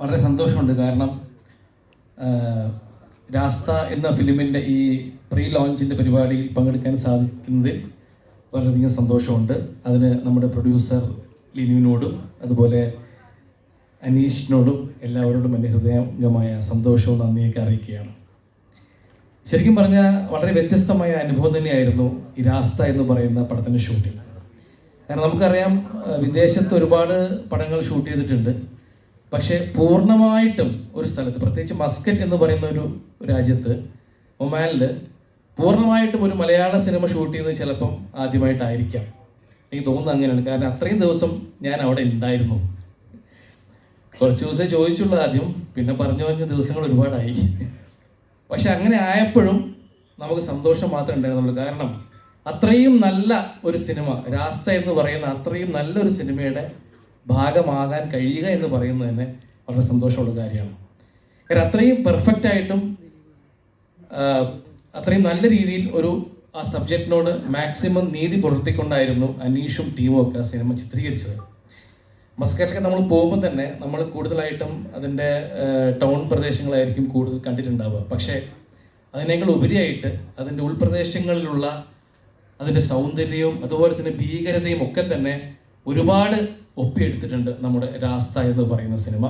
വളരെ സന്തോഷമുണ്ട്. കാരണം രാസ്ത എന്ന ഫിലിമിന്റെ ഈ പ്രീ ലോഞ്ചിന്റെ പരിപാടിയിൽ പങ്കെടുക്കാൻ സാധിക്കുന്നതിൽ വളരെയധികം സന്തോഷമുണ്ട്. അതിന് നമ്മുടെ പ്രൊഡ്യൂസർ ലിനുവിനോടും അതുപോലെ അനീഷിനോടും എല്ലാവരോടും എന്റെ ഹൃദയംഗമായ സന്തോഷവും നന്ദിയൊക്കെ അറിയിക്കുകയാണ്. ശരിക്കും പറഞ്ഞാൽ വളരെ വ്യത്യസ്തമായ അനുഭവം തന്നെയായിരുന്നു ഈ രാസ്ത എന്ന് പറയുന്ന പടത്തിന്റെ ഷൂട്ടിംഗ് കാരണം നമുക്കറിയാം വിദേശത്ത് ഒരുപാട് പടങ്ങൾ ഷൂട്ട് ചെയ്തിട്ടുണ്ട്. പക്ഷേ പൂർണമായിട്ടും ഒരു സ്ഥലത്ത് പ്രത്യേകിച്ച് മസ്കറ്റ് എന്ന് പറയുന്ന ഒരു രാജ്യത്ത് ഒമാനിൽ പൂർണമായിട്ടും ഒരു മലയാള സിനിമ ഷൂട്ട് ചെയ്യുന്നത് ചിലപ്പം ആദ്യമായിട്ടായിരിക്കാം. എനിക്ക് തോന്നുന്നത് അങ്ങനെയാണ്. കാരണം അത്രയും ദിവസം ഞാൻ അവിടെ ഉണ്ടായിരുന്നു. കുറച്ച് ദിവസമേ ചോദിച്ചുള്ളൂ ആദ്യം. പിന്നെ പറഞ്ഞു പറഞ്ഞ ദിവസങ്ങൾ ഒരുപാടായി. പക്ഷെ അങ്ങനെ ആയപ്പോഴും നമുക്ക് സന്തോഷം മാത്രമേ ഉണ്ടായിരുന്നുള്ളൂ. കാരണം അത്രയും നല്ല ഒരു സിനിമ രാസ്ത എന്ന് പറയുന്ന അത്രയും നല്ലൊരു സിനിമയുടെ ഭാഗമാകാൻ കഴിയുക എന്ന് പറയുന്നത് തന്നെ വളരെ സന്തോഷമുള്ള കാര്യമാണ്. കാരണം അത്രയും പെർഫെക്റ്റ് ആയിട്ടും അത്രയും നല്ല രീതിയിൽ ഒരു ആ സബ്ജക്റ്റിനോട് മാക്സിമം നീതി പുലർത്തിക്കൊണ്ടായിരുന്നു അനീഷും ടീമും ഒക്കെ ആ സിനിമ ചിത്രീകരിച്ചത്. മസ്കറ്റിലൊക്കെ നമ്മൾ പോകുമ്പോൾ തന്നെ നമ്മൾ കൂടുതലായിട്ടും അതിന്റെ ടൗൺ പ്രദേശങ്ങളായിരിക്കും കൂടുതൽ കണ്ടിട്ടുണ്ടാവുക. പക്ഷേ അതിനേക്കാൾ ഉപരിയായിട്ട് അതിന്റെ ഉൾപ്രദേശങ്ങളിലുള്ള അതിന്റെ സൗന്ദര്യവും അതുപോലെ തന്നെ ഭീകരതയും ഒക്കെ തന്നെ ഒരുപാട് ഒപ്പിയെടുത്തിട്ടുണ്ട് നമ്മുടെ രാസ്ത എന്ന് പറയുന്ന സിനിമ.